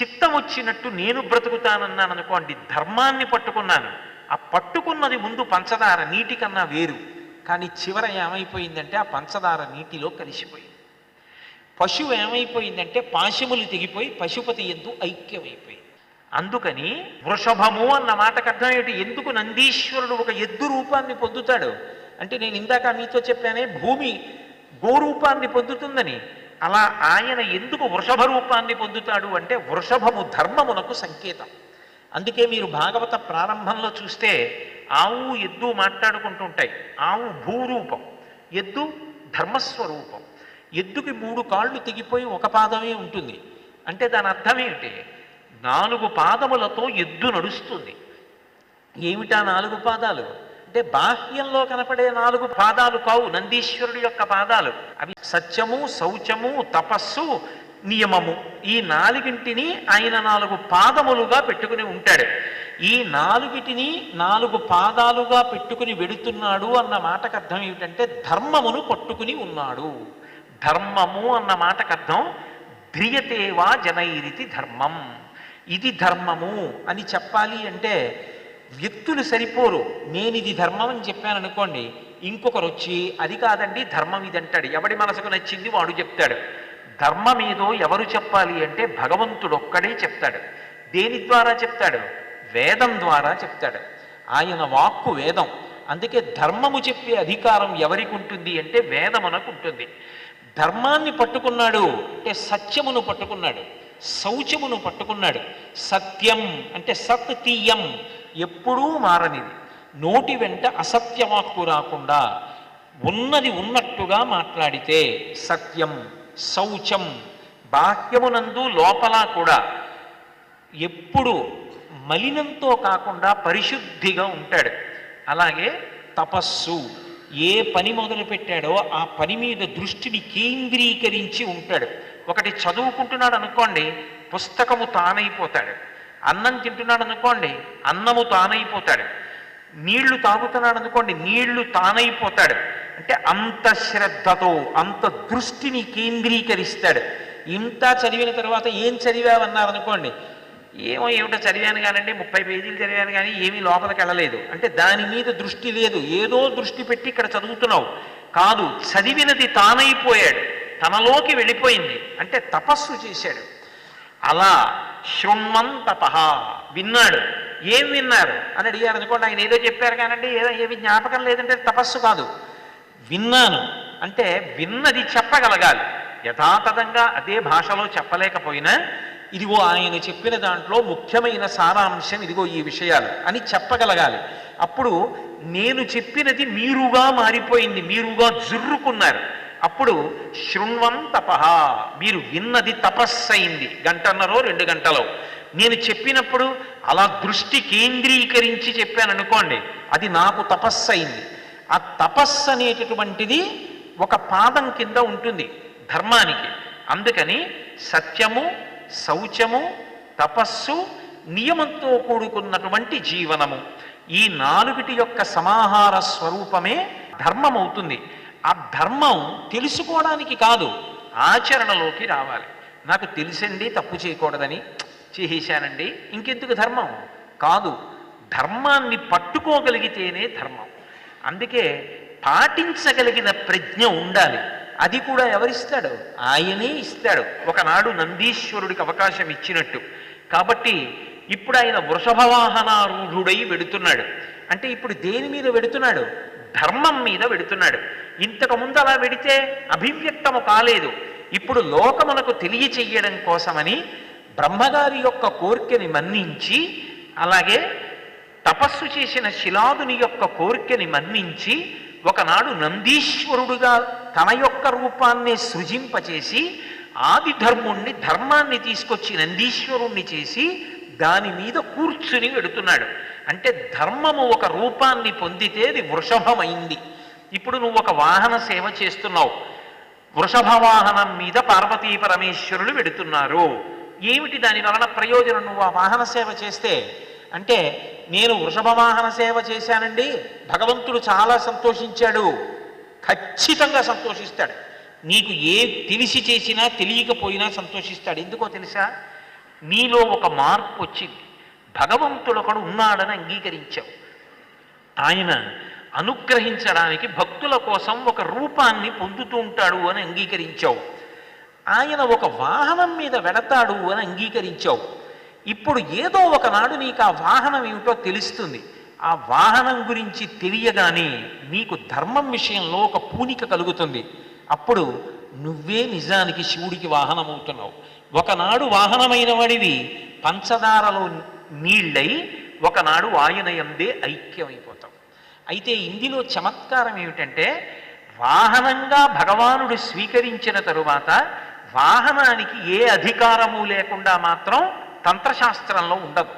చిత్తం వచ్చినట్టు నేను బ్రతుకుతానన్నాను అనుకోండి ధర్మాన్ని పట్టుకున్నాను. ఆ పట్టుకున్నది ముందు పంచదార నీటి కన్నా వేరు. కానీ చివర ఏమైపోయిందంటే ఆ పంచదార నీటిలో కలిసిపోయింది. పశువు ఏమైపోయిందంటే పాశములు తెగిపోయి పశుపతి ఎందు ఐక్యమైపోయింది. అందుకని వృషభము అన్న మాటకు అర్థం ఏమిటి? ఎందుకు నందీశ్వరుడు ఒక ఎద్దు రూపాన్ని పొందుతాడు? అంటే నేను ఇందాక మీతో చెప్పానే భూమి గోరూపాన్ని పొందుతుందని. అలా ఆయన ఎందుకు వృషభ రూపాన్ని పొందుతాడు అంటే వృషభము ధర్మమునకు సంకేతం. అందుకే మీరు భాగవత ప్రారంభంలో చూస్తే ఆవు ఎద్దు మాట్లాడుకుంటుంటాయి ఆవు భూరూపం ఎద్దు ధర్మస్వరూపం. ఎద్దుకి మూడు కాళ్ళు తెగిపోయి ఒక పాదమే ఉంటుంది. అంటే దాని అర్థం ఏమిటి? నాలుగు పాదములతో ఎద్దు నడుస్తుంది. ఏమిటా నాలుగు పాదాలు? అంటే బాహ్యంలో కనపడే నాలుగు పాదాలు కావు నందీశ్వరుడు యొక్క పాదాలు. అవి సత్యము శౌచము తపస్సు నియమము. ఈ నాలుగింటిని ఆయన నాలుగు పాదములుగా పెట్టుకుని ఉంటాడు. ఈ నాలుగిటిని నాలుగు పాదాలుగా పెట్టుకుని వెడుతున్నాడు అన్న మాటకు అర్థం ఏమిటంటే ధర్మమును పట్టుకుని ఉన్నాడు. ధర్మము అన్న మాటకు అర్థం ధ్రియతేవా జనైరితి ధర్మం. ఇది ధర్మము అని చెప్పాలి అంటే వ్యక్తులు సరిపోరు. నేను ఇది ధర్మం అని చెప్పాను అనుకోండి ఇంకొకరు వచ్చి అది కాదండి ధర్మం ఇది అంటాడు. ఎవడి మనసుకు నచ్చింది వాడు చెప్తాడు. ధర్మం ఏదో ఎవరు చెప్పాలి అంటే భగవంతుడు ఒక్కడే చెప్తాడు. దేని ద్వారా చెప్తాడు? వేదం ద్వారా చెప్తాడు. ఆయన వాక్కు వేదం. అందుకే ధర్మము చెప్పే అధికారం ఎవరికి ఉంటుంది అంటే వేదమునకు ఉంటుంది. ధర్మాన్ని పట్టుకున్నాడు అంటే సత్యమును పట్టుకున్నాడు. శౌచమును పట్టుకున్నాడు. సత్యం అంటే సత్తీయం. ఎప్పుడూ మారనిది. నోటి వెంట అసత్యవాక్కు రాకుండా ఉన్నది ఉన్నట్టుగా మాట్లాడితే సత్యం శౌచం బాహ్యమునందు లోపల కూడా ఎప్పుడు మలినంతో కాకుండా పరిశుద్ధిగా ఉంటాడు. అలాగే తపస్సు ఏ పని మొదలు పెట్టాడో ఆ పని మీద దృష్టిని కేంద్రీకరించి ఉంటాడు. ఒకటి చదువుకుంటున్నాడు అనుకోండి పుస్తకము తానైపోతాడు. అన్నం తింటున్నాడు అనుకోండి అన్నము తానైపోతాడు. నీళ్ళు తాగుతున్నాడు అనుకోండి నీళ్ళు తానైపోతాడు. అంటే అంత శ్రద్ధతో అంత దృష్టిని కేంద్రీకరిస్తాడు. ఇంత చదివిన తర్వాత ఏం చదివావన్నారు అనుకోండి ఏమో ఏమిటో చదివాను కానండి ముప్పై పేజీలు చదివాను కానీ ఏమీ లోపలికి వెళ్ళలేదు. అంటే దాని మీద దృష్టి లేదు. ఏదో దృష్టి పెట్టి ఇక్కడ చదువుతున్నావు. కాదు చదివినది తానైపోయాడు. తనలోకి వెళ్ళిపోయింది. అంటే తపస్సు చేశాడు. అలా శృణ్మన్ విన్నాడు. ఏం విన్నారు? అని అడిగారు అనుకోండి ఆయన ఏదో చెప్పారు కానండి ఏదో ఏమి జ్ఞాపకం లేదంటే తపస్సు కాదు. విన్నాను. అంటే విన్నది చెప్పగలగాలి. యథాతథంగా అదే భాషలో చెప్పలేకపోయినా ఇదిగో ఆయన చెప్పిన దాంట్లో ముఖ్యమైన సారాంశం ఇదిగో ఈ విషయాలు అని చెప్పగలగాలి. అప్పుడు నేను చెప్పినది మీరుగా మారిపోయింది మీరుగా జుర్రుకున్నారు. అప్పుడు శృణ్వం తపహ మీరు విన్నది తపస్సయింది గంటన్నరో రెండు గంటలో. నేను చెప్పినప్పుడు అలా దృష్టి కేంద్రీకరించి చెప్పాను అనుకోండి అది నాకు తపస్సయింది ఆ తపస్సు అనేటటువంటిది ఒక పాదం కింద ఉంటుంది ధర్మానికి. అందుకని సత్యము శౌచము తపస్సు నియమంతో కూడుకున్నటువంటి జీవనము. ఈ నాలుగిటి యొక్క సమాహార స్వరూపమే ధర్మం అవుతుంది ఆ ధర్మం తెలుసుకోవడానికి కాదు ఆచరణలోకి రావాలి. నాకు తెలిసండి తప్పు చేయకూడదని చేసేశానండి ఇంకెందుకు ధర్మం? కాదు ధర్మాన్ని పట్టుకోగలిగితేనే ధర్మం. అందుకే పాటించగలిగిన ప్రజ్ఞ ఉండాలి. అది కూడా ఎవరిస్తాడు? ఆయనే ఇస్తాడు. ఒకనాడు నందీశ్వరుడికి అవకాశం ఇచ్చినట్టు. కాబట్టి ఇప్పుడు ఆయన వృషభవాహనారూఢుడై వెడుతున్నాడు. అంటే ఇప్పుడు దేని మీద వెడుతున్నాడు? ధర్మం మీద వెడుతున్నాడు. ఇంతకు ముందు అలా వెడితే అభివ్యక్తము కాలేదు. ఇప్పుడు లోకమునకు తెలియచెయ్యడం కోసమని బ్రహ్మగారి యొక్క కోరికని మన్నించి అలాగే తపస్సు చేసిన శిలాదుని యొక్క కోరికని మన్నించి ఒకనాడు నందీశ్వరుడుగా తన యొక్క రూపాన్ని సృజింపచేసి ఆది ధర్ముణ్ణి ధర్మాన్ని తీసుకొచ్చి నందీశ్వరుణ్ణి చేసి దాని మీద కూర్చుని వెడుతున్నాడు. అంటే ధర్మము ఒక రూపాన్ని పొందితే అది వృషభమైంది. ఇప్పుడు నువ్వు ఒక వాహన సేవ చేస్తున్నావు. వృషభ వాహనం మీద పార్వతీ పరమేశ్వరులు వెడుతున్నారు. ఏమిటి దాని వలన ప్రయోజనం నువ్వు ఆ వాహన సేవ చేస్తే? అంటే నేను వృషభ వాహన సేవ చేశానండి భగవంతుడు చాలా సంతోషించాడు ఖచ్చితంగా సంతోషిస్తాడు. నీకు ఏ తెలిసి చేసినా తెలియకపోయినా సంతోషిస్తాడు. ఎందుకో తెలుసా? నీలో ఒక మార్పు వచ్చింది. భగవంతుడు ఒకడు ఉన్నాడని అంగీకరించావు. ఆయన అనుగ్రహించడానికి భక్తుల కోసం ఒక రూపాన్ని పొందుతూ ఉంటాడు అని అంగీకరించావు. ఆయన ఒక వాహనం మీద వెడతాడు అని అంగీకరించావు. ఇప్పుడు ఏదో ఒకనాడు నీకు ఆ వాహనం ఏమిటో తెలుస్తుంది. ఆ వాహనం గురించి తెలియగానే నీకు ధర్మం విషయంలో ఒక పూనిక కలుగుతుంది. అప్పుడు నువ్వే నిజానికి శివుడికి వాహనం అవుతున్నావు ఒకనాడు వాహనమైన వాడివి పంచదారలో నీళ్ళై ఒకనాడు ఆయన ఎందే ఐక్యమైపోతాం. అయితే ఇందులో చమత్కారం ఏమిటంటే వాహనంగా భగవానుడు స్వీకరించిన తరువాత వాహనానికి ఏ అధికారము లేకుండా మాత్రం తంత్రశాస్త్రంలో ఉండదు.